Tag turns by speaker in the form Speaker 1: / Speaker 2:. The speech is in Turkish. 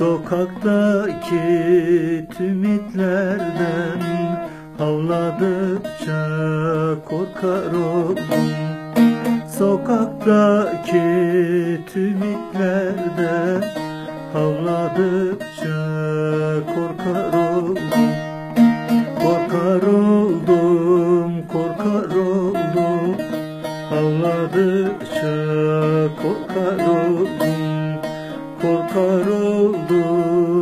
Speaker 1: Sokaktaki tümitlerden Havladıkça korkarım Sokaktaki tümitlerden Havladıkça korkarım Korkar oldum, korkar oldum. Havladıkça korkar oldum korkar oldum.